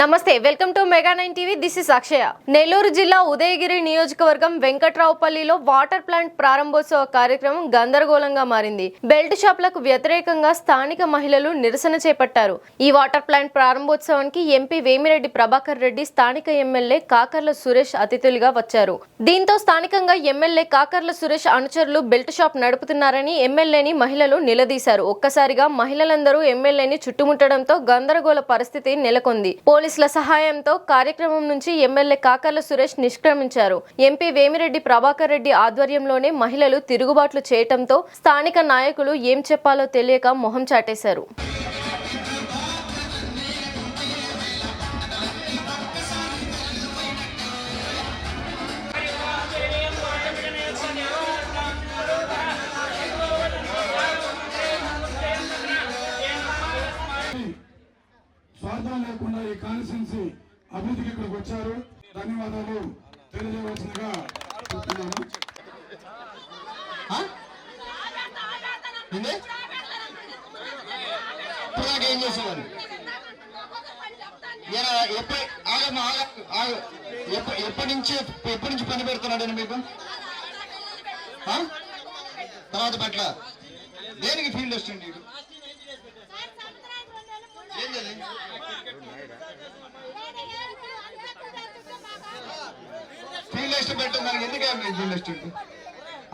నమస్తే welcome to mega nine TV. This is Akshaya. Nellore జిల్లా ఉదయగిరి నియోజకవర్గం వెంకట్రావుపల్లిలో వాటర్ ప్లాంట్ ప్రారంభోత్సవ కార్యక్రమం గందరగోళంగా మారింది. బెల్ట్ షాప్లకు వ్యతిరేకంగా స్థానిక మహిళలు నిరసన చేపట్టారు. ఈ వాటర్ ప్లాంట్ ప్రారంభోత్సవానికి ఎంపీ వేమిరెడ్డి ప్రభాకర్ రెడ్డి స్థానిక ఎమ్మెల్యే కాకర్ల సురేష్ అతిథులుగా వచ్చారు. దీంతో స్థానికంగా ఎమ్మెల్యే కాకర్ల సురేష్ అనుచరులు బెల్ట్ షాప్ నడుపుతున్నారని ఎమ్మెల్యేని మహిళలు నిలదీశారు. ఒక్కసారిగా మహిళలందరూ ఎమ్మెల్యేని చుట్టుముట్టడంతో గందరగోళ పరిస్థితి నెలకొంది. పోలీసుల సహాయంతో కార్యక్రమం నుంచి ఎమ్మెల్యే కాకర్ల సురేష్ నిష్క్రమించారు. ఎంపీ వేమిరెడ్డి ప్రభాకర్ రెడ్డి ఆధ్వర్యంలోనే మహిళలు తిరుగుబాట్లు చేయటంతో స్థానిక నాయకులు ఏం చెప్పాలో తెలియక మొహం చాటేశారు. స్వార్థం లేకుండా ఈ కాన్స్టిట్యున్సీ అభివృద్ధికి ఇక్కడికి వచ్చారు. ధన్యవాదాలు. తెలియజేయవలసిందిగా చెప్తున్నాను. ఏం చేసేవారు? ఎప్పటి ఎప్పటి నుంచి ఎప్పటి నుంచి పని పెడుతున్నాడు మీకు? ఆ? తర్వాత పట్ల దేనికి ఫీల్డ్ వస్తుంది స్పీడ్ లిస్ట్ పెట్టిన దానికి ఎందుకే మీరు ఫీల్డ్ లిస్ట్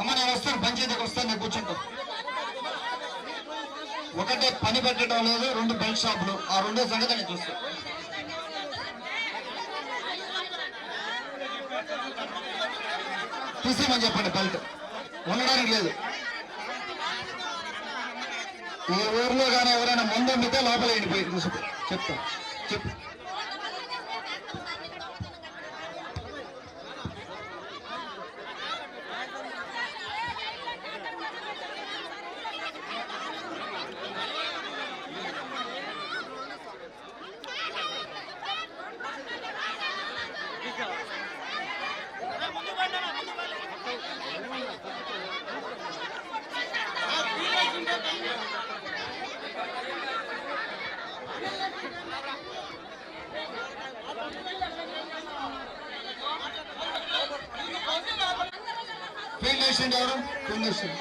అమ్మ నేను వస్తాను పంచాయతీకి వస్తాను నేను కూర్చుంటా. ఒకటే పని పెట్టడం లేదు రెండు బెల్ట్ షాపులు. ఆ రెండో సంగతి నేను చూస్తాను తీసేయమని చెప్పండి బెల్ట్. ఉండడానికి లేదు. ఈ ఊర్లో కానీ ఎవరైనా ముందు అమ్మితే లోపల వెళ్ళిపోయి చూసుకో చెప్తా చెప్పు. ஃபீல்ட் ஏஷண்ட் அவரும் ஃபீல்ட் ஏஷண்ட்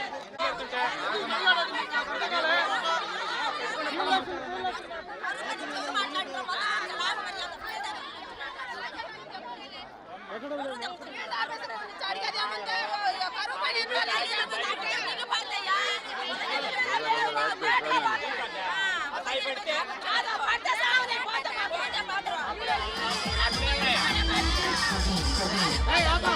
Hey, I'm